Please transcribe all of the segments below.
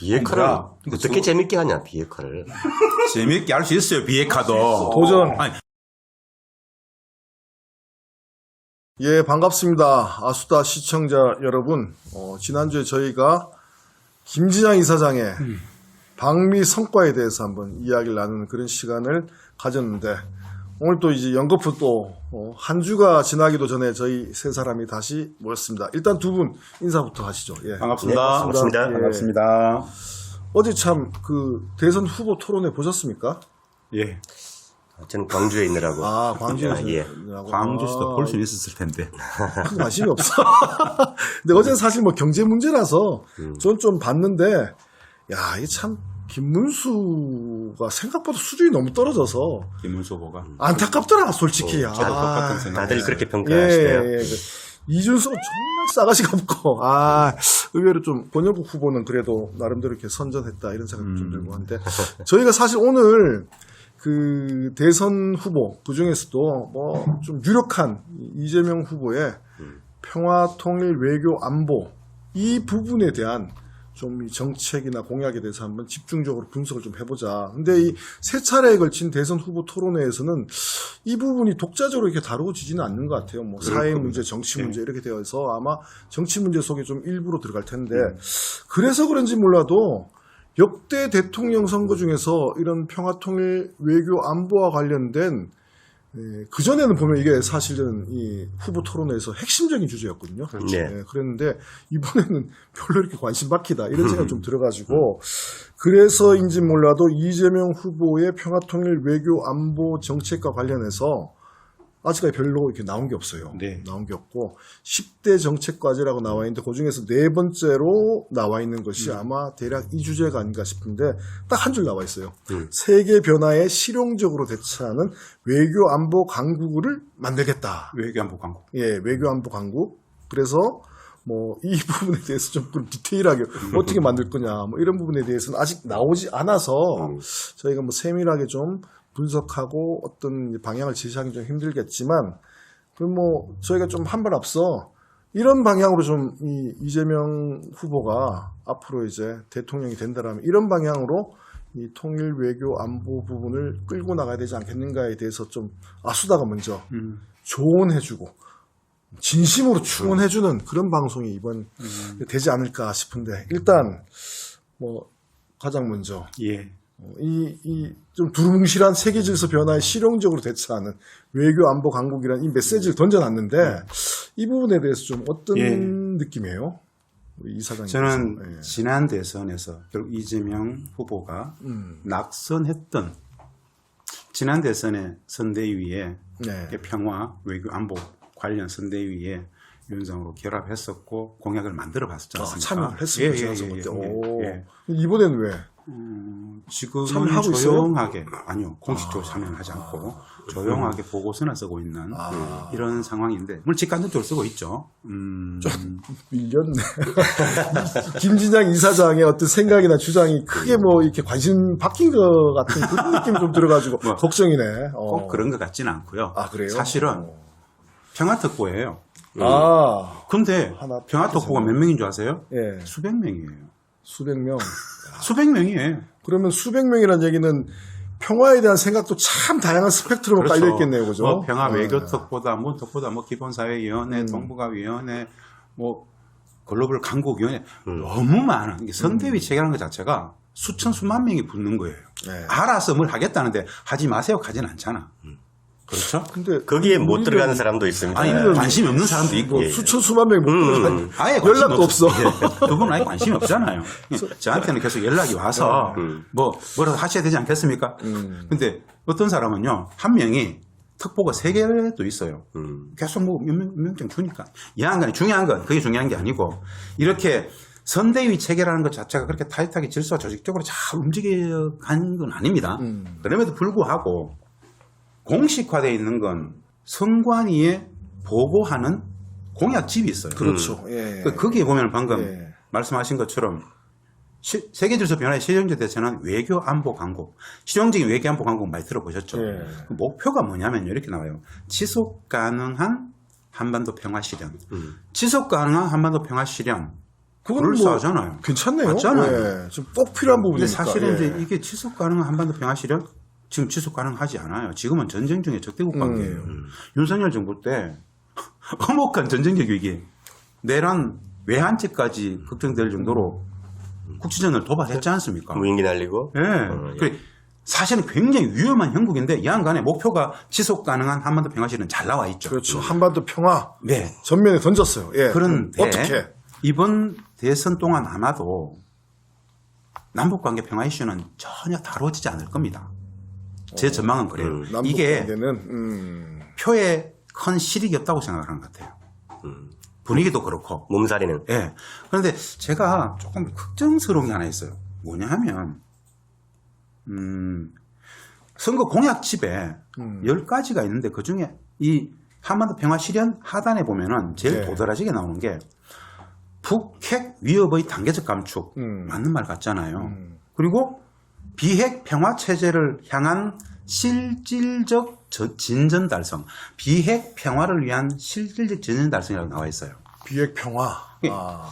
비핵화를 뭐야? 이거 어떻게 저- 재밌게 하냐 비핵화를. 재미있게 할 수 있어요, 비핵화도. 도전. 아니, 예, 반갑습니다. 아수다 시청자 여러분. 어, 지난주에 저희가 김진양 이사장의 방미 성과에 대해서 한번 이야기를 나누는 그런 시간을 가졌는데, 오늘 또 이제 연거푸 또, 어, 한 주가 지나기도 전에 저희 세 사람이 다시 모였습니다. 일단 두 분 인사부터 하시죠. 예. 반갑습니다. 네, 반갑습니다. 예. 반갑습니다. 어제 참 그 대선 후보 토론회 보셨습니까? 예. 저는 광주에 있느라고. 아, 광주에서. 아, 예. 광주시도 아, 볼 수는 있었을 텐데. 큰 관심이 없어. 근데 어제는 사실 뭐 경제 문제라서 전좀 봤는데, 야, 이게 참, 김문수가 생각보다 수준이 너무 떨어져서 김문수 후보가. 안타깝더라, 솔직히. 저도 똑같은 생각. 다들 그렇게 예, 평가하시네요. 예. 그 이준석 정말 싸가지가 없고, 아, 의외로 좀 권영국 후보는 그래도 나름대로 이렇게 선전했다 이런 생각이 좀 들고 한데, 저희가 사실 오늘 그 대선 후보, 그 중에서도 뭐 좀 유력한 이재명 후보의 평화, 통일, 외교, 안보, 이 부분에 대한 좀이 정책이나 공약에 대해서 한번 집중적으로 분석을 좀 해보자. 근데 이 세 차례에 걸친 대선 후보 토론회에서는 이 부분이 독자적으로 이렇게 다루어지지는 않는 것 같아요. 뭐 사회 문제, 정치 문제 이렇게 되어서 아마 정치 문제 속에 좀 일부로 들어갈 텐데 그래서 그런지 몰라도 역대 대통령 선거 중에서 이런 평화통일 외교 안보와 관련된 그 전에는 보면 이게 사실은 이 후보 토론회에서 핵심적인 주제였거든요. 네. 예, 그랬는데 이번에는 별로 이렇게 관심 받기다 이런 생각이 좀 들어가지고 그래서인지 몰라도 이재명 후보의 평화통일 외교 안보 정책과 관련해서 아직까지 별로 이렇게 나온 게 없어요. 네. 나온 게 없고 10대 정책 과제라고 나와 있는데 그 중에서 네 번째로 나와 있는 것이 아마 대략 이 주제가 아닌가 싶은데 딱 한 줄 나와 있어요. 세계 변화에 실용적으로 대처하는 외교 안보 강국을 만들겠다. 외교 안보 강국. 예, 외교 안보 강국. 그래서 뭐 이 부분에 대해서 좀 디테일하게 어떻게 만들 거냐 뭐 이런 부분에 대해서는 아직 나오지 않아서 저희가 뭐 세밀하게 좀 분석하고 어떤 방향을 제시하기 좀 힘들겠지만 그럼 뭐 저희가 좀 한 발 앞서 이런 방향으로 좀 이 이재명 후보가 앞으로 이제 대통령이 된다라면 이런 방향으로 이 통일 외교 안보 부분을 끌고 나가야 되지 않겠는가에 대해서 좀 아수다가 먼저 음. 조언해주고 진심으로 충원해주는 그런 방송이 이번 되지 않을까 싶은데 일단 뭐 가장 먼저 예. 이 이 좀 두루뭉실한 세계 질서 변화에 실용적으로 대처하는 외교 안보 강국이라는 이 메시지를 던져놨는데 이 부분에 대해서 좀 어떤 예. 느낌이에요? 이사장님. 저는 지난 대선에서 결국 이재명 후보가 음. 낙선했던 지난 대선의 선대위에 네. 평화 외교 안보 관련 선대위에 위원장으로 결합했었고 공약을 만들어 봤었지 아, 않습니까? 참여를 했습니다. 예, 예, 예, 때. 예, 오. 예. 이번에는 왜? 지금은 참여하고 있어요? 조용하게 아니요 공식적으로 참여는 하지 않고 조용하게 보고서나 쓰고 있는 아. 이런 상황인데 물론 직간접적으로 쓰고 있죠. 음, 밀렸네. 김진양 이사장의 어떤 생각이나 주장이 크게 뭐 이렇게 관심 바뀐 것 같은 그런 느낌이 좀 들어가지고 뭐, 걱정이네. 어. 꼭 그런 것 같지는 않고요. 아, 그래요? 사실은 평화특보예요. 아, 근데 평화특보가 몇 명인 줄 아세요? 예. 수백 명이에요. 수백 명. 수백 명이에요. 그러면 수백 명이라는 얘기는 평화에 대한 생각도 참 다양한 스펙트럼으로 깔려 있겠네요, 그죠? 뭐 평화 네. 외교특보다 뭐 특보다 뭐 기본사회위원회, 음. 동북아위원회, 뭐 글로벌 강국위원회 너무 많은 이게 선대위 체계라는 것 자체가 수천 수만 명이 붙는 거예요. 네. 알아서 뭘 하겠다는데 하지 마세요 가진 않잖아. 그렇죠? 근데 거기에 못 우리는 들어가는 사람도 있습니다. 아니 네. 관심이 없는 사람도 있고 뭐 수천 수만 명이 못 음. 들어가니 아예 관심 연락도 없어. 예. 그분 아예 관심이 없잖아요. 저한테는 계속 연락이 와서 음. 뭐 뭐라도 하셔야 되지 않겠습니까? 음. 근데 어떤 사람은요 한 명이 특보가 세 개도 있어요. 음. 계속 뭐몇 명쯤 주니까 이해한간에 중요한 건 그게 중요한 게 아니고 이렇게 선대위 체계라는 것 자체가 그렇게 타이트하게 질서와 조직적으로 잘 움직여가는 건 아닙니다. 음. 그럼에도 불구하고 공식화되어 있는 건 선관위에 보고하는 공약집이 있어요. 그렇죠. 예. 그 거기에 보면 방금 예. 말씀하신 것처럼 시- 세계 질서 변화에 실용적 대처는 외교 안보 강국, 실용적인 외교 안보 강국 많이 들어보셨죠? 예. 그 목표가 뭐냐면 이렇게 나와요. 지속 가능한 한반도 평화 실현. 음. 지속 가능한 한반도 평화 실현. 그건 뭐 그럴싸하잖아요. 괜찮네요. 맞잖아요. 예, 지금 꼭 필요한 부분이니까. 사실은 예. 이제 이게 지속 가능한 한반도 평화 실현 지금 지속 가능하지 않아요. 지금은 전쟁 중에 적대국 음. 관계예요. 윤석열 정부 때 엄혹한 전쟁적 위기, 내란 외환죄까지 걱정될 정도로 국지전을 도발했지 않습니까? 무인기 날리고. 예. 어, 예. 그래, 사실은 굉장히 위험한 형국인데 양간의 목표가 지속 가능한 한반도 평화 실현 잘 나와 있죠. 그렇죠. 한반도 평화 네. 전면에 던졌어요. 예. 그런데 어떻게? 이번 대선 동안 아마도 남북 관계 평화 이슈는 전혀 다뤄지지 않을 겁니다. 제 전망은 그래요. 음, 남북 이게 관계는 음, 표에 큰 실익이 없다고 생각하는 것 같아요. 음. 분위기도 그렇고. 몸살이는. 예. 그런데 제가 조금 걱정스러운 게 하나 있어요. 뭐냐 하면, 음, 선거 공약집에 음. 열 10가지가 있는데 그 중에 이 한반도 평화 실현 하단에 보면은 제일 네. 도드라지게 나오는 게 북핵 위협의 단계적 감축. 음. 맞는 말 같잖아요. 음. 그리고 비핵 평화 체제를 향한 실질적 저- 진전 달성. 비핵 평화를 위한 실질적 진전 달성이라고 나와 있어요. 비핵 평화. 예. 아,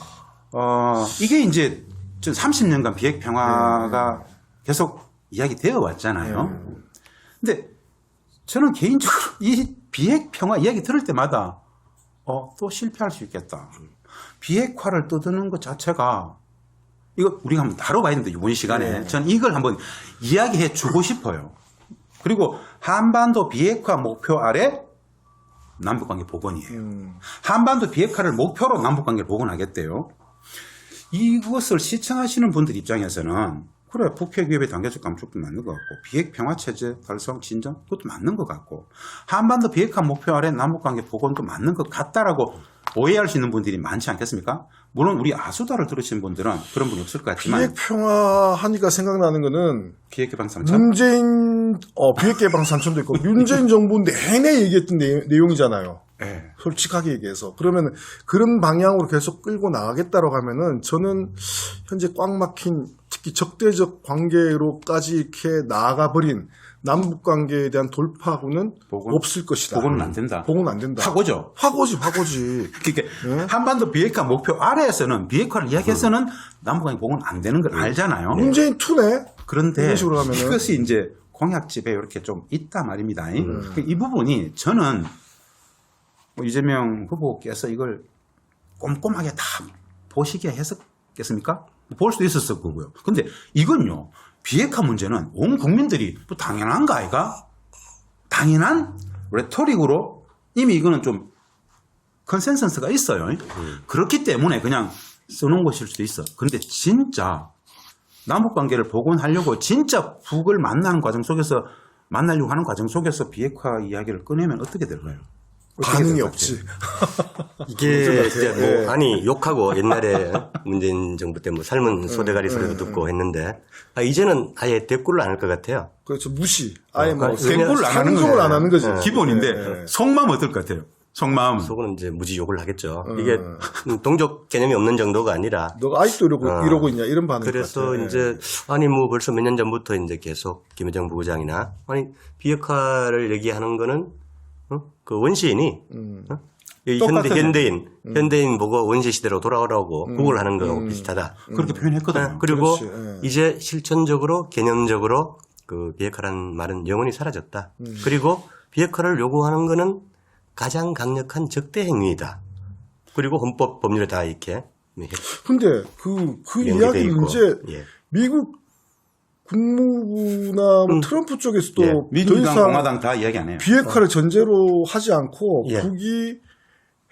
어, 이게 이제 저 30년간 비핵 평화가 계속 이야기 되어 왔잖아요. 근데 저는 개인적으로 이 비핵 평화 이야기 들을 때마다 어, 또 실패할 수 있겠다. 비핵화를 떠드는 것 자체가 이거 우리가 한번 다뤄봐야 되는데 이번 시간에 저는 이걸 한번 이야기해 주고 싶어요. 그리고 한반도 비핵화 목표 아래 남북관계 복원이에요. 음, 한반도 비핵화를 목표로 남북관계를 복원하겠대요. 이것을 시청하시는 분들 입장에서는 그래 북핵 위협의 단계적 감축도 맞는 것 같고 비핵 평화 체제 달성 진전 그것도 맞는 것 같고 한반도 비핵화 목표 아래 남북관계 복원도 맞는 것 같다라고 오해할 수 있는 분들이 많지 않겠습니까? 물론 우리 아수다를 들으신 분들은 그런 분이 없을 것 같지만 비핵 평화 하니까 생각나는 거는 비핵 개방 삼천 문재인 어 비핵 개방 산천도 있고 문재인 정부 내내 얘기했던 내, 내용이잖아요. 예. 솔직하게 얘기해서 그러면 그런 방향으로 계속 끌고 나가겠다고 하면은 저는 현재 꽉 막힌 특히 적대적 관계로까지 이렇게 나아가 버린 남북 관계에 대한 돌파구는 복원? 없을 것이다. 복원은 안 된다. 복원은 안 된다. 확오죠. 화고지 화고지. 그러니까 한반도 비핵화 목표 아래에서는 비핵화를 이야기해서는 남북 관계 복원 안 되는 걸 알잖아요. 문재인 투네. 그런데. 이것이 이제 공약집에 이렇게 좀 있다 말입니다. 음. 이 부분이 저는 뭐 이재명 후보께서 이걸 꼼꼼하게 다 보시게 했었겠습니까? 볼 수도 있었을 거고요. 근데 이건요, 비핵화 문제는 온 국민들이 뭐 당연한 거 아이가? 당연한 레토릭으로 이미 이거는 좀 컨센서스가 있어요. 그렇기 때문에 그냥 써놓은 것일 수도 있어. 그런데 진짜 남북 관계를 복원하려고 진짜 북을 만나는 과정 속에서 만나려고 하는 과정 속에서 비핵화 이야기를 꺼내면 어떻게 될까요? 반응이 없지. 이게 진짜 뭐 예. 아니 욕하고 옛날에 문재인 정부 때 뭐 삶은 소대가리 소리도 듣고 했는데 아, 이제는 아예 대꾸를 안 할 것 같아요. 그렇죠 무시. 아예 어, 뭐 아니, 대꾸를 안 하는 상종을 거죠. 안 하는 거지. 네. 기본인데 네. 속마음 어떨 것 같아요? 속마음. 속은 이제 무지 욕을 하겠죠. 이게 동족 개념이 없는 정도가 아니라 너가 아직도 이러고 어. 이러고 있냐 이런 반응. 그래서 이제 아니 뭐 벌써 몇 년 전부터 이제 계속 김여정 부부장이나 아니 비핵화를 얘기하는 거는 어? 그 원시인이 음. 어? 이 현대, 현대인 현대인 보고 원시 시대로 돌아오라고 구걸 하는 거하고 비슷하다. 그렇게 표현했거든요. 어, 그리고 그렇지, 예. 이제 실천적으로 개념적으로 그 비핵화라는 말은 영원히 사라졌다. 음. 그리고 비핵화를 요구하는 거는 가장 강력한 적대 행위이다. 그리고 헌법 법률에 다 이렇게 근데 그, 그 있고. 이제 예. 미국 국무부나 뭐 음. 트럼프 쪽에서도 예. 더 민주당, 공화당 다 이야기 안 해요. 비핵화를 전제로 하지 않고 예. 북이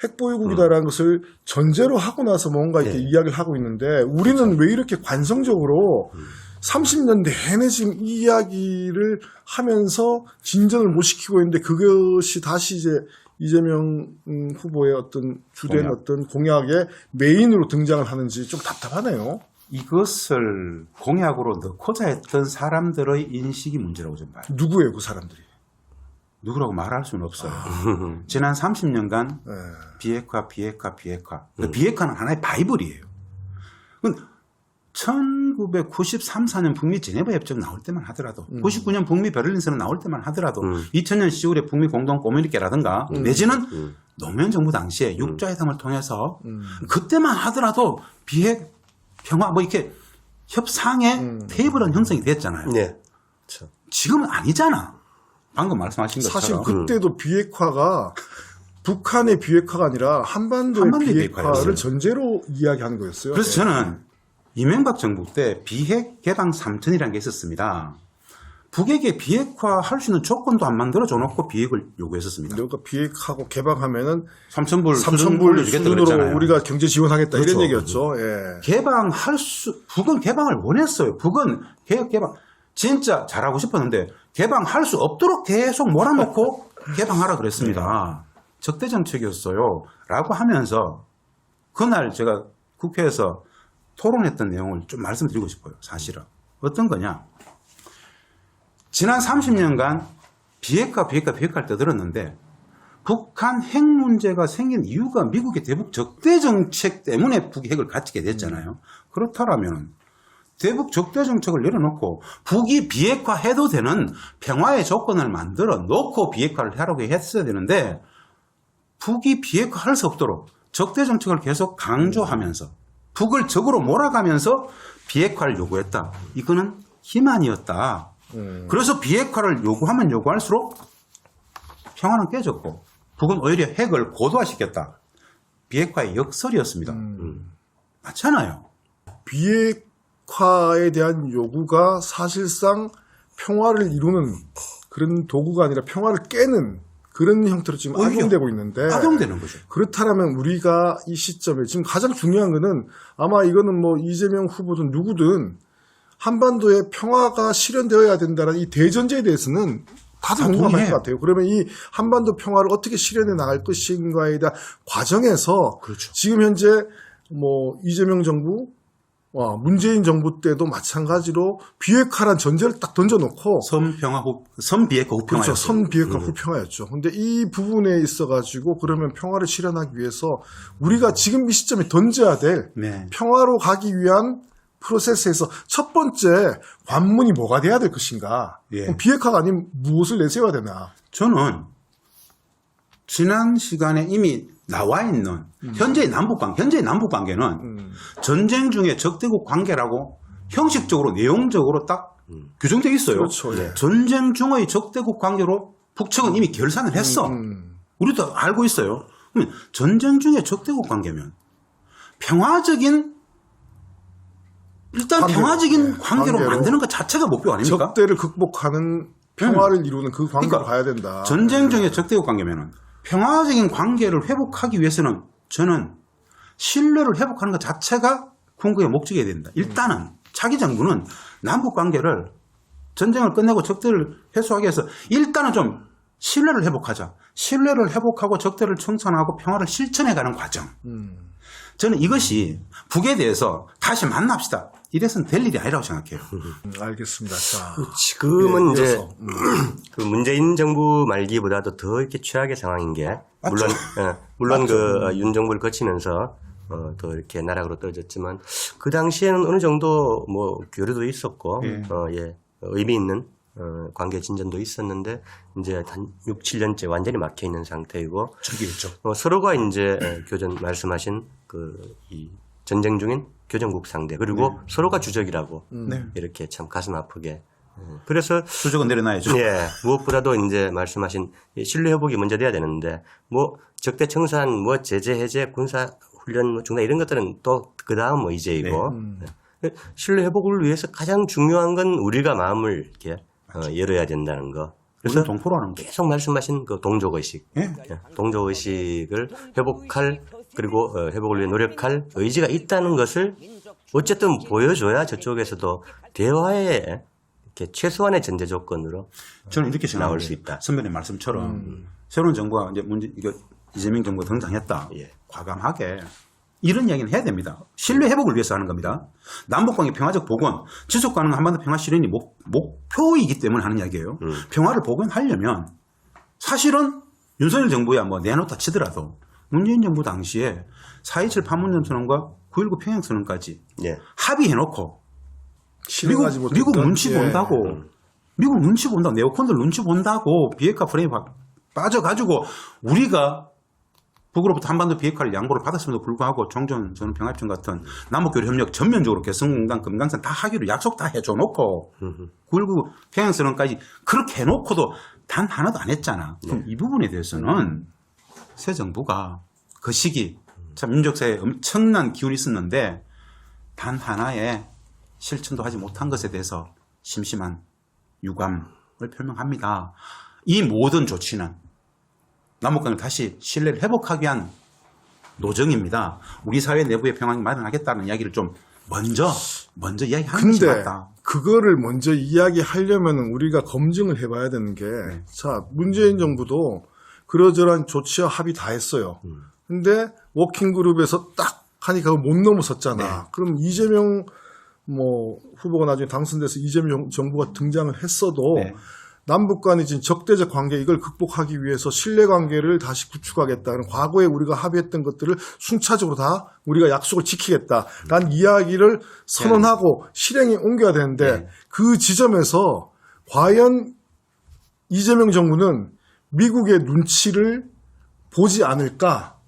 핵보유국이다라는 것을 전제로 하고 나서 뭔가 이렇게 예. 이야기를 하고 있는데 우리는 왜 이렇게 관성적으로 30년 내내 지금 이 이야기를 하면서 진전을 못 시키고 있는데 그것이 다시 이제 이재명 음, 후보의 어떤 주된 공약. 어떤 공약의 메인으로 등장을 하는지 좀 답답하네요. 이것을 공약으로 넣고자 했던 사람들의 인식이 문제라고 좀 봐요. 누구예요, 그 사람들이? 누구라고 말할 수는 없어요. 지난 30년간 예. 비핵화, 비핵화, 비핵화. 그 비핵화는 하나의 바이블이에요. 그건 1993, 4년 북미 제네바 협정 나올 때만 하더라도 99년 북미 베를린 선언 나올 때만 하더라도 음. 2000년 10월에 북미 공동 꼬미리케라든가 내지는 음. 노무현 정부 당시에 육자회담을 통해서 음. 그때만 하더라도 비핵 평화 뭐 이렇게 협상의 음. 테이블은 형성이 됐잖아요. 네. 그렇죠. 지금은 아니잖아. 방금 말씀하신 사실 것처럼 그때도 비핵화가 북한의 비핵화가 아니라 한반도의, 한반도의 비핵화를 비핵화였어요. 전제로 이야기하는 거였어요. 그래서 네. 저는 이명박 정부 때 비핵 개방 3천이라는 게 있었습니다. 북에게 비핵화 할 수 있는 조건도 안 만들어 줘 놓고 비핵을 요구했었습니다. 그러니까 비핵하고 개방하면 3천불 3천불 올려주겠다 수준으로 그랬잖아요. 우리가 경제 지원하겠다 그렇죠. 이런 얘기였죠. 예. 개방할 수, 북은 개방을 원했어요. 북은 개혁 개방, 진짜 잘하고 싶었는데 개방할 수 없도록 계속 몰아놓고 개방하라 그랬습니다. 적대 정책이었어요. 라고 하면서 그날 제가 국회에서 토론했던 내용을 좀 말씀드리고 싶어요. 사실은. 어떤 거냐. 지난 30년간 비핵화, 비핵화, 비핵화를 떠들었는데 북한 핵 문제가 생긴 이유가 미국의 대북 적대 정책 때문에 북이 핵을 갖게 됐잖아요. 그렇다면 대북 적대 정책을 내려놓고 북이 비핵화해도 되는 평화의 조건을 만들어 놓고 비핵화를 하라고 했어야 되는데 북이 비핵화할 수 없도록 적대 정책을 계속 강조하면서 북을 적으로 몰아가면서 비핵화를 요구했다. 이거는 기만이었다. 음. 그래서 비핵화를 요구하면 요구할수록 평화는 깨졌고 북은 오히려 핵을 고도화시켰다. 비핵화의 역설이었습니다. 음. 맞잖아요. 비핵화에 대한 요구가 사실상 평화를 이루는 그런 도구가 아니라 평화를 깨는 그런 형태로 지금 악용되고 있는데 악용되는 거죠. 그렇다면 우리가 이 시점에 지금 가장 중요한 거는 아마 이거는 뭐 이재명 후보든 누구든 한반도의 평화가 실현되어야 된다는 이 대전제에 대해서는 다들 다 공감할. 것 같아요. 그러면 이 한반도 평화를 어떻게 실현해 나갈 것인가에 대한 과정에서 그렇죠. 지금 현재 뭐 이재명 정부, 와, 문재인 정부 때도 마찬가지로 비핵화란 전제를 딱 던져놓고 선평화 후, 선비핵화 후평화. 그렇죠. 선 비핵화 후평화였죠. 근데 이 부분에 있어가지고 그러면 평화를 실현하기 위해서 우리가 지금 이 시점에 던져야 될 네. 평화로 가기 위한 프로세스에서 첫 번째 관문이 뭐가 돼야 될 것인가? 예. 비핵화가 아니면 무엇을 내세워야 되나? 저는 지난 시간에 이미 나와 있는 현재의 남북 관계, 현재의 남북 관계는 음. 전쟁 중에 적대국 관계라고 형식적으로 내용적으로 딱 규정되어 있어요. 그렇죠. 예. 전쟁 중의 적대국 관계로 북측은 이미 결산을 했어. 음. 우리도 알고 있어요. 그러면 전쟁 중에 적대국 관계면 평화적인 일단 관계로, 평화적인 네, 관계로 관계로. 만드는 것 자체가 목표 아닙니까? 적대를 극복하는 평화를 이루는 그 관계로 그러니까 가야 된다. 전쟁 중에 적대국 관계면은 평화적인 관계를 회복하기 위해서는 저는 신뢰를 회복하는 것 자체가 궁극의 목적이 된다. 일단은 차기 정부는 남북 관계를 전쟁을 끝내고 적대를 해소하기 위해서 일단은 좀 신뢰를 회복하자. 신뢰를 회복하고 적대를 청산하고 평화를 실천해가는 과정. 음. 저는 이것이 북에 대해서 다시 만납시다. 이래서는 될 일이 아니라고 생각해요. 음, 알겠습니다. 자, 지금은 예, 이제 이어서. 그 문재인 정부 말기보다도 더 이렇게 최악의 상황인 게 물론 예, 물론 맞죠. 그윤 정부를 거치면서 어, 더 이렇게 나락으로 떨어졌지만 그 당시에는 어느 정도 뭐 교류도 있었고 예. 어, 예, 의미 있는 어, 관계 진전도 있었는데 이제 한 6, 7년째 완전히 막혀 있는 상태이고. 어, 서로가 이제 에, 교전 말씀하신 그 이 전쟁 중인 교전국 상대 그리고 서로가 주적이라고 네. 이렇게 참 가슴 아프게 어, 그래서 수적은 내려놔야죠. 예 무엇보다도 이제 말씀하신 이 신뢰 회복이 먼저 돼야 되는데 뭐 적대 청산 뭐 제재 해제 군사 훈련 뭐 중단 이런 것들은 또 그 다음 뭐 이제이고 예. 신뢰 회복을 위해서 가장 중요한 건 우리가 마음을 이렇게 어, 열어야 된다는 거 그래서 그래서 동포라는 거. 계속 말씀하신 그 동족 의식 예. 예, 동족 의식을 회복할 그리고 어, 회복을 위해 노력할 의지가 있다는 것을 어쨌든 보여줘야 저쪽에서도 대화에 이렇게 최소한의 전제 조건으로 저는 이렇게 생각합니다. 수 있다. 선배님 말씀처럼 새로운 정부가 이제 문제 이거 이재명 정부가 등장했다. 예. 과감하게 이런 이야기는 해야 됩니다. 신뢰 회복을 위해서 하는 겁니다. 남북관계 평화적 복원, 지속 가능한 한반도 평화 실현이 목, 목표이기 때문에 하는 이야기예요. 음. 평화를 복원하려면 사실은 윤석열 정부야 뭐 내놓다 치더라도 문재인 정부 당시에 4.27 판문점 선언과 9.19 평양 선언까지 예. 합의해놓고 미국, 미국 눈치 예. 본다고 미국 눈치 본다고 네오콘들 눈치 본다고 비핵화 프레임에 빠- 빠져가지고 우리가 북으로부터 한반도 비핵화를 양보를 받았음에도 불구하고 종전 전 평화협정 같은 남북교류 협력 전면적으로 개성공단 금강산 다 하기로 약속 다 해줘놓고 9.19 평양선언까지 그렇게 해놓고도 단 하나도 안 했잖아. 그럼 이 부분에 대해서는 새 정부가 그 시기 참 민족사회에 엄청난 기운이 있었는데 단 하나의 실천도 하지 못한 것에 대해서 심심한 유감을 표명합니다. 이 모든 조치는 남북간을 다시 신뢰를 회복하기 위한 노정입니다. 우리 사회 내부의 평화를 마련하겠다는 이야기를 좀 먼저 먼저 이야기하는 것이 근데 맞다. 그거를 먼저 이야기하려면 우리가 검증을 해봐야 되는 게, 네. 자, 문재인 정부도 그러저러한 조치와 합의 다 했어요. 음. 근데 워킹그룹에서 딱 하니까 못 넘어섰잖아. 네. 그럼 이재명 뭐 후보가 나중에 당선돼서 이재명 정부가 등장을 했어도 네. 남북 간의 지금 적대적 관계 이걸 극복하기 위해서 신뢰 관계를 다시 구축하겠다는 과거에 우리가 합의했던 것들을 순차적으로 다 우리가 약속을 지키겠다라는 이야기를 선언하고 실행에 옮겨야 되는데 네. 그 지점에서 과연 이재명 정부는 미국의 눈치를 보지 않을까?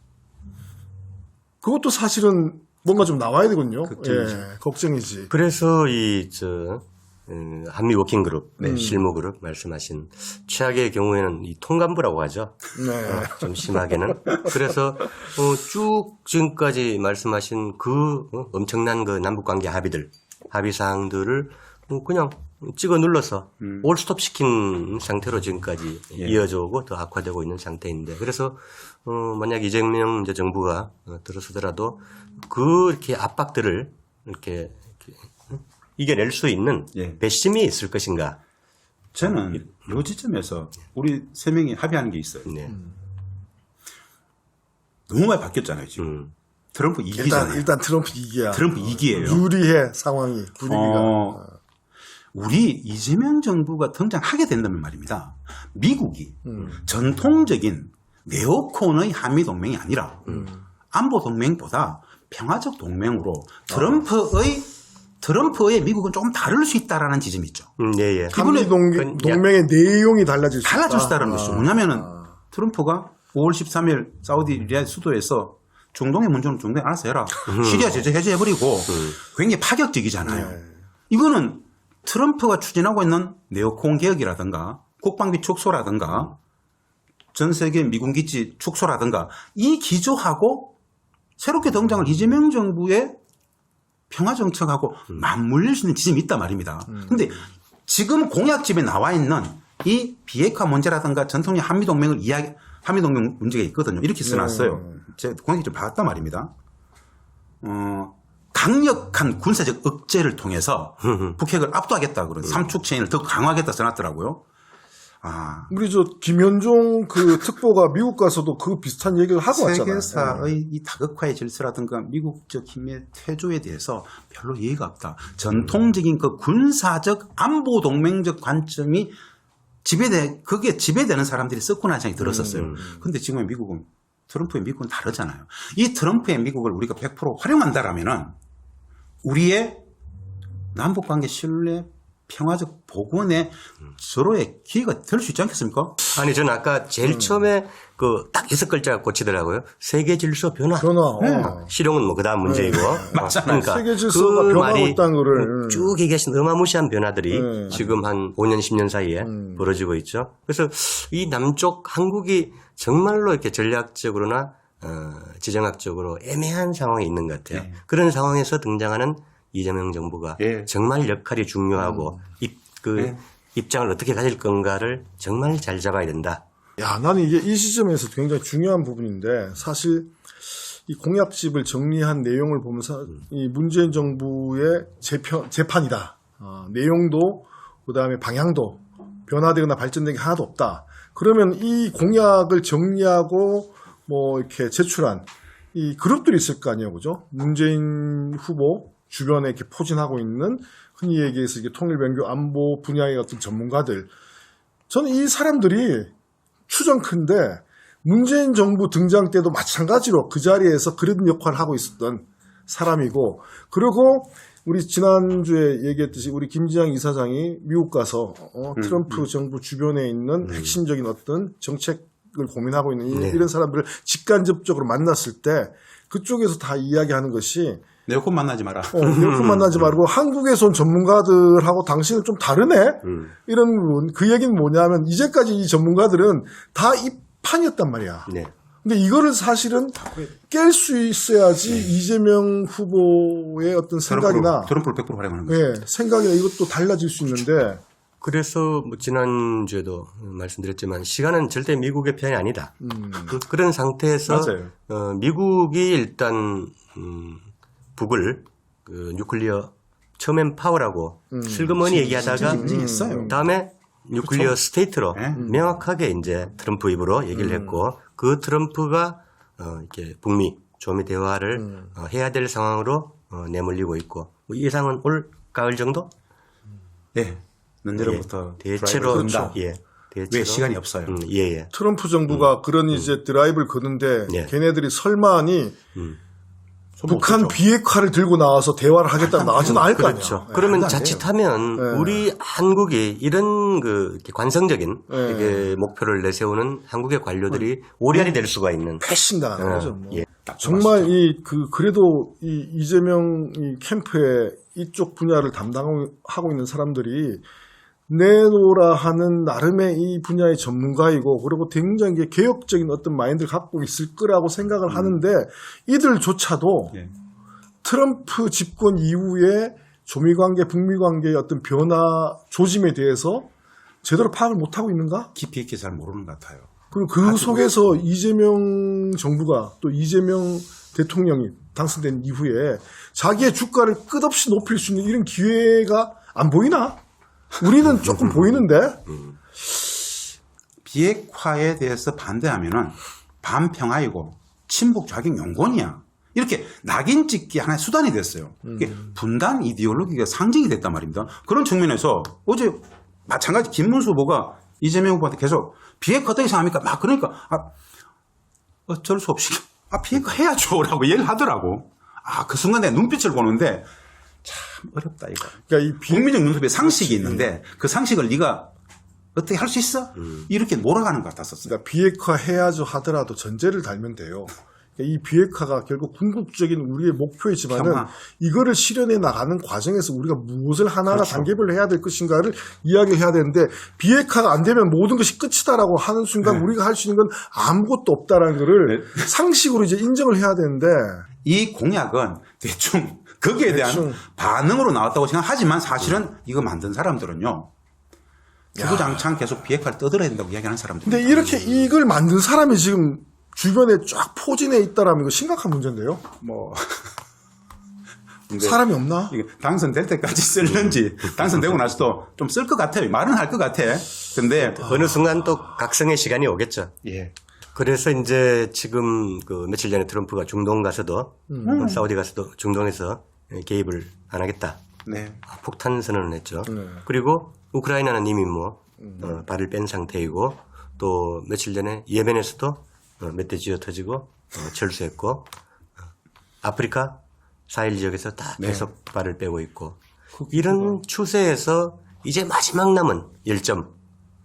그것도 사실은 뭔가 좀 나와야 되거든요. 걱정이죠. 예, 걱정이지. 그래서 이, 저, 음, 한미 워킹 그룹, 네. 실무 그룹 말씀하신 최악의 경우에는 이 통감부라고 하죠. 네. 좀 심하게는. 그래서 어, 쭉 지금까지 말씀하신 그 어, 엄청난 그 남북 관계 합의들, 합의 사항들을 어, 그냥 찍어 눌러서 올스톱 시킨 상태로 지금까지 예. 이어져 오고 더 악화되고 있는 상태인데 그래서 어, 만약 이재명 이제 정부가 어, 들어서더라도 그렇게 압박들을 이렇게, 이렇게 어? 이겨낼 수 있는 예. 배심이 있을 것인가? 저는 이 지점에서 우리 세 명이 합의하는 게 있어요. 네. 너무 많이 바뀌었잖아요 지금. 음. 트럼프 일단 이기잖아요. 일단 트럼프 이기야. 트럼프 이기예요. 유리해 상황이 분위기가. 어, 우리 이재명 정부가 등장하게 된다면 말입니다. 미국이 음. 전통적인 네오콘의 한미 동맹이 아니라 음. 안보 동맹보다 평화적 동맹으로 트럼프의 트럼프의 미국은 조금 다를 수 있다라는 지점이 있죠. 음, 예, 예. 한미 그건 동, 약- 동맹의 내용이 달라질 수 달라질 수 있다. 있다는 것이죠. 뭐냐면은 트럼프가 5월 13일 사우디 리아드 수도에서 중동의 문제는 중동에 알아서 해라. 시리아 제재 해제해버리고 굉장히 파격적이잖아요. 네. 이거는 트럼프가 추진하고 있는 네오콘 개혁이라든가 국방비 축소라든가 전 세계 미군 기지 축소라든가 이 기조하고 새롭게 등장할 이재명 정부의 평화 정책하고 맞물릴 수 있는 지점이 있단 말입니다. 근데 지금 공약집에 나와 있는 이 비핵화 문제라든가 전통적 한미 동맹을 이야기 한미 동맹 문제가 있거든요. 이렇게 써놨어요. 제가 공약집 좀 봤단 말입니다. 어, 강력한 군사적 억제를 통해서 북핵을 압도하겠다 그런 삼축 체인을 더 강화하겠다 써놨더라고요. 아, 우리 저 김현종 그 특보가 미국 가서도 그 비슷한 얘기를 하고 왔잖아요. 세계사의 이 다극화의 질서라든가 미국 적 힘의 태조에 대해서 별로 예의가 없다. 전통적인 그 군사적 안보 동맹적 관점이 지배돼 그게 지배되는 사람들이 썼구나 하는 생각이 들었었어요. 근데 지금의 미국은 트럼프의 미국은 다르잖아요. 이 트럼프의 미국을 우리가 100% 활용한다라면은 우리의 남북 관계 신뢰 평화적 복원의 서로의 기회가 될 수 있지 않겠습니까? 아니, 저는 아까 제일 처음에 그 딱 여섯 글자가 꽂히더라고요. 세계 질서 변화. 변화. 어. 실용은 뭐 그다음 문제이고. 맞잖아요. 그러니까 세계 질서가 그 변하고 말이 있다는 거를. 쭉 얘기하신 어마무시한 변화들이 네. 지금 한 5년, 10년 사이에 벌어지고 있죠. 그래서 이 남쪽 한국이 정말로 이렇게 전략적으로나 어, 지정학적으로 애매한 상황에 있는 것 같아요. 네. 그런 상황에서 등장하는 이재명 정부가 예. 정말 역할이 중요하고 입, 그 네. 입장을 어떻게 가질 건가를 정말 잘 잡아야 된다. 야, 나는 이게 이 시점에서 굉장히 중요한 부분인데 사실 이 공약집을 정리한 내용을 보면서 이 문재인 정부의 재편, 재판이다. 어, 내용도 그 다음에 방향도 변화되거나 발전된 게 하나도 없다. 그러면 이 공약을 정리하고 뭐 이렇게 제출한 이 그룹들이 있을 거 아니에요, 그죠? 문재인 후보 주변에 이렇게 포진하고 있는 흔히 얘기해서 이게 통일변교 안보 분야의 어떤 전문가들. 저는 이 사람들이 추정 큰데 문재인 정부 등장 때도 마찬가지로 그 자리에서 그런 역할을 하고 있었던 사람이고 그리고 우리 지난주에 얘기했듯이 우리 김지향 이사장이 미국 가서 어, 트럼프 정부 주변에 있는 핵심적인 어떤 정책 을 고민하고 있는 이- 네. 이런 사람들을 직간접적으로 만났을 때 그쪽에서 다 이야기하는 것이 내가 만나지 마라. 어, 이렇게 만나지 말고 한국에서 온 전문가들하고 당신은 좀 다르네? 음. 이런 부분. 그 얘기는 뭐냐면 이제까지 이 전문가들은 다 입판이었단 말이야. 네. 근데 이거를 사실은 깰 수 있어야지 이재명 후보의 어떤 생각이나 트럼프를 100% 활용하는 거죠. 예, 생각이나 이것도 달라질 수 있는데 그래서 뭐 지난주에도 말씀드렸지만 시간은 절대 미국의 편이 아니다. 그, 런 상태에서 맞아요. 어, 미국이 일단 음, 북을 그 뉴클리어 처음엔 파워라고 슬그머니 얘기하다가 했어요. 다음에 뉴클리어 스테이트로 네. 명확하게 이제 트럼프 입으로 얘기를 했고 그 트럼프가 어, 이렇게 북미 조미 대화를 어, 해야 될 상황으로 어, 내몰리고 있고 뭐 예상은 올 가을 정도 예. 내년부터 예, 대체로 드라이브를 건다. 예, 대체로 왜 시간이 없어요. 음, 예, 예. 트럼프 정부가 그런 이제 드라이브를 거는데 예. 걔네들이 설마니 음. 북한 비핵화를 들고 나와서 대화를 하겠다고 나와서는 알거 아니야. 그렇죠. 예. 그러면 말도 안 자칫하면 네. 우리 한국이 이런 그 관성적인 네. 이게 목표를 내세우는 한국의 관료들이 오리알이 될 수가 있는 패싱 당하는 어, 거죠. 뭐. 예. 정말 이 그 그래도 이 이재명 이 캠프에 이쪽 분야를 담당하고 있는 사람들이 내노라 하는 나름의 이 분야의 전문가이고 그리고 굉장히 개혁적인 어떤 마인드를 갖고 있을 거라고 생각을 하는데 이들조차도 예. 트럼프 집권 이후에 조미 관계, 북미 관계의 어떤 변화 조짐에 대해서 제대로 파악을 못 하고 있는가? 깊이 있게 잘 모르는 것 같아요. 그리고 그 속에서 이재명 정부가 또 이재명 대통령이 당선된 이후에 자기의 주가를 끝없이 높일 수 있는 이런 기회가 안 보이나? 우리는 조금 보이는데 비핵화에 대해서 반대하면은 반평화이고 친북 좌경 용건이야. 이렇게 낙인 찍기 하나의 수단이 됐어요. 이게 분단 이데올로기가 상징이 됐단 말입니다. 그런 측면에서 어제 마찬가지 김문수 후보가 이재명 후보한테 계속 비핵화 어떻게 생각합니까? 막 그러니까 아, 어쩔 수 없이 아 비핵화 해야죠라고 얘기를 하더라고. 아 그 순간 내 눈빛을 보는데 참 어렵다 이거. 그러니까 이 비, 국민적 눈높이에 상식이 있는데 그 상식을 네가 어떻게 할 수 있어? 이렇게 몰아가는 것 같았었어요. 그러니까 비핵화 해야죠 하더라도 전제를 달면 돼요. 그러니까 이 비핵화가 결국 궁극적인 우리의 목표이지만은 평화. 이거를 실현해 나가는 과정에서 우리가 무엇을 하나하나 그렇죠. 단계별로 해야 될 것인가를 이야기해야 되는데 비핵화가 안 되면 모든 것이 끝이다라고 하는 순간 네. 우리가 할 수 있는 건 아무것도 없다라는 거를 상식으로 이제 인정을 해야 되는데 이 공약은 대충 거기에 대한. 반응으로 나왔다고 생각하지만 사실은 이거 만든 사람들은요. 주구장창 계속 비핵화를 떠들어야 된다고 이야기하는 사람들. 근데 이렇게 이걸 만든 사람이 지금 주변에 쫙 포진해 있다라면 이거 심각한 문제인데요. 뭐 사람이 없나? 이게 당선될 때까지 쓸는지 당선되고 나서도 좀 쓸 것 같아요. 말은 할 것 같아. 근데 어느 순간 또 각성의 시간이 오겠죠. 예. 그래서 이제 지금 그 며칠 전에 트럼프가 중동 가서도 음. 어, 사우디 가서도 중동에서 개입을 안 하겠다. 네. 폭탄 선언을 했죠. 네. 그리고 우크라이나는 이미 뭐 음. 어, 발을 뺀 상태이고 또 며칠 전에 예멘에서도 어, 몇대 쥐어 터지고 어, 철수했고 어, 아프리카 사일 지역에서 다 네. 계속 발을 빼고 있고 이런 추세에서 이제 마지막 남은 열점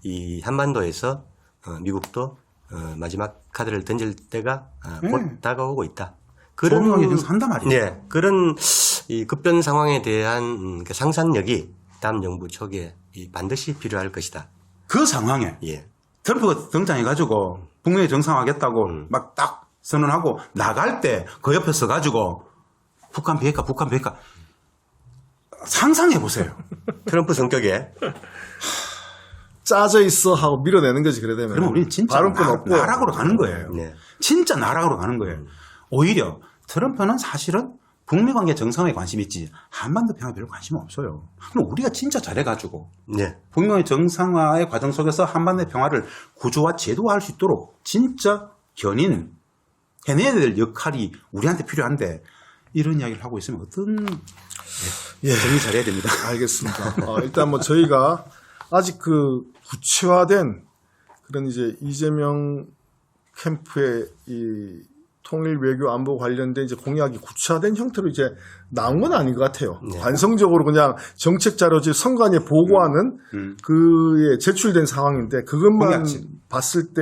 이 한반도에서 어, 미국도 어, 마지막 카드를 던질 때가 아, 곧 네. 다가오고 있다. 조명에 대해서 한단 말이에요. 예, 그런 이 급변 상황에 대한 음, 그 상상력이 다음 정부 초기에 이 반드시 필요할 것이다. 그 상황에 예, 트럼프가 등장해가지고 북미 정상화하겠다고 음. 막 딱 선언하고 나갈 때 그 옆에 서가지고 북한 비핵화, 북한 비핵화 상상해 보세요. 트럼프 성격에 짜져 있어 하고 밀어내는 거지 그래 되면. 그러면 우리는 진짜 발언권 나, 없고 나락으로 가는 거예요. 네. 진짜 나락으로 가는 거예요. 오히려 트럼프는 사실은 북미 관계 정상에 관심 있지 한반도 평화 별로 관심 없어요. 그럼 우리가 진짜 잘해가지고 네, 북미 관계 정상화의 과정 속에서 한반도의 평화를 구조화 제도화할 수 있도록 진짜 견인 해내야 될 역할이 우리한테 필요한데 이런 이야기를 하고 있으면 어떤 예. 정리 잘해야 됩니다. 알겠습니다. 어, 일단 뭐 저희가 아직 그 구체화된 그런 이제 이재명 캠프의 이 통일 외교 안보 관련된 이제 공약이 구체화된 형태로 이제 나온 건 아닌 것 같아요. 네. 관성적으로 그냥 정책 자료지 선관위에 보고하는 음. 그에 제출된 상황인데 그것만 공약지. 봤을 때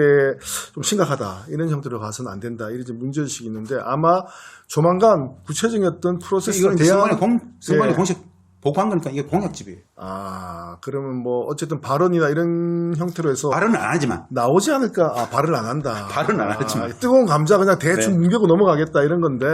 좀 심각하다 이런 형태로 가서는 안 된다 이런 이제 문제의식이 있는데 아마 조만간 구체적인 어떤 프로세스 이거는 선관위 공 선관위 예. 공식 보고 한 거니까 이게 공약집이에요. 아 그러면 뭐 어쨌든 발언이나 이런 형태로 해서 발언은 안 하지만 나오지 않을까? 아, 발을 안 한다. 발은 안 하지만. 아, 뜨거운 감자 그냥 대충 네. 뭉개고 넘어가겠다 이런 건데,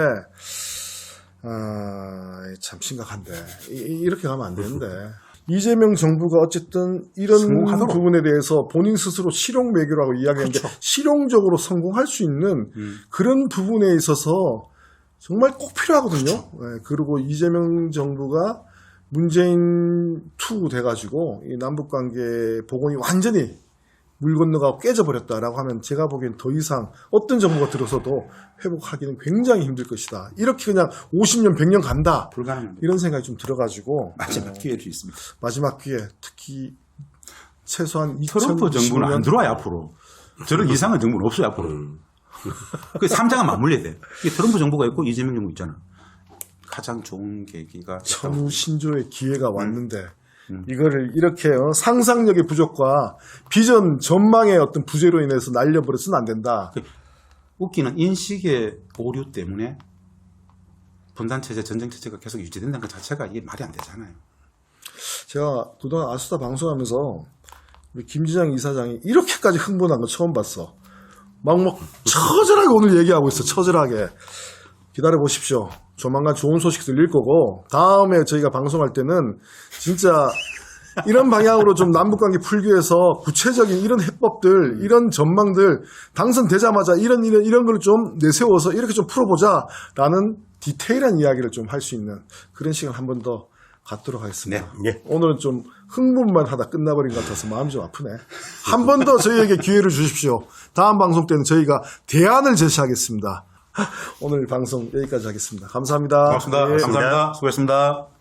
아, 참 심각한데. 이, 렇게 가면 안 되는데. 이재명 정부가 어쨌든 이런 성공하도록. 부분에 대해서 본인 스스로 실용 외교라고 이야기했는데 그렇죠. 실용적으로 성공할 수 있는 음. 그런 부분에 있어서 정말 꼭 필요하거든요. 예, 그리고 이재명 정부가 문재인 투 돼가지고 이 남북 관계 복원이 완전히 물 건너가고 깨져버렸다라고 하면 제가 보기엔 더 이상 어떤 정부가 들어서도 회복하기는 굉장히 힘들 것이다. 이렇게 그냥 50년, 100년 간다. 불가능합니다. 이런 생각이 좀 들어가지고 마지막 어, 기회도 있습니다. 마지막 기회 특히 최소한 트럼프 정부는 안 2025년 들어와요 앞으로. 저런 이상한 정부는 없어요 앞으로. 그 3장은 맞물려야 돼. 이게 트럼프 정부가 있고 이재명 정부 있잖아. 가장 좋은 계기가. 천우 신조의 기회가 왔는데 음. 이거를 이렇게 어, 상상력의 부족과 비전 전망의 어떤 부재로 인해서 날려버려서는 안 된다. 웃기는 인식의 오류 때문에 분단 체제, 전쟁 체제가 계속 유지된다는 것 자체가 이게 말이 안 되잖아요. 제가 그동안 아수다 방송하면서 우리 김지장 이사장이 이렇게까지 흥분한 거 처음 봤어. 막막 처절하게 오늘 얘기하고 있어. 처절하게. 기다려 보십시오. 조만간 좋은 소식 들릴 거고 다음에 저희가 방송할 때는 진짜 이런 방향으로 좀 남북관계 풀기 위해서 구체적인 이런 해법들, 이런 전망들 당선되자마자 이런 이런 이런 걸 좀 내세워서 이렇게 좀 풀어보자 라는 디테일한 이야기를 좀 할 수 있는 그런 시간 한 번 더 갖도록 하겠습니다. 네. 예. 오늘은 좀 흥분만 하다 끝나버린 것 같아서 마음이 좀 아프네. 한 번 더 저희에게 기회를 주십시오. 다음 방송 때는 저희가 대안을 제시하겠습니다. 오늘 방송 여기까지 하겠습니다. 감사합니다. 고맙습니다. 예. 감사합니다. 수고했습니다.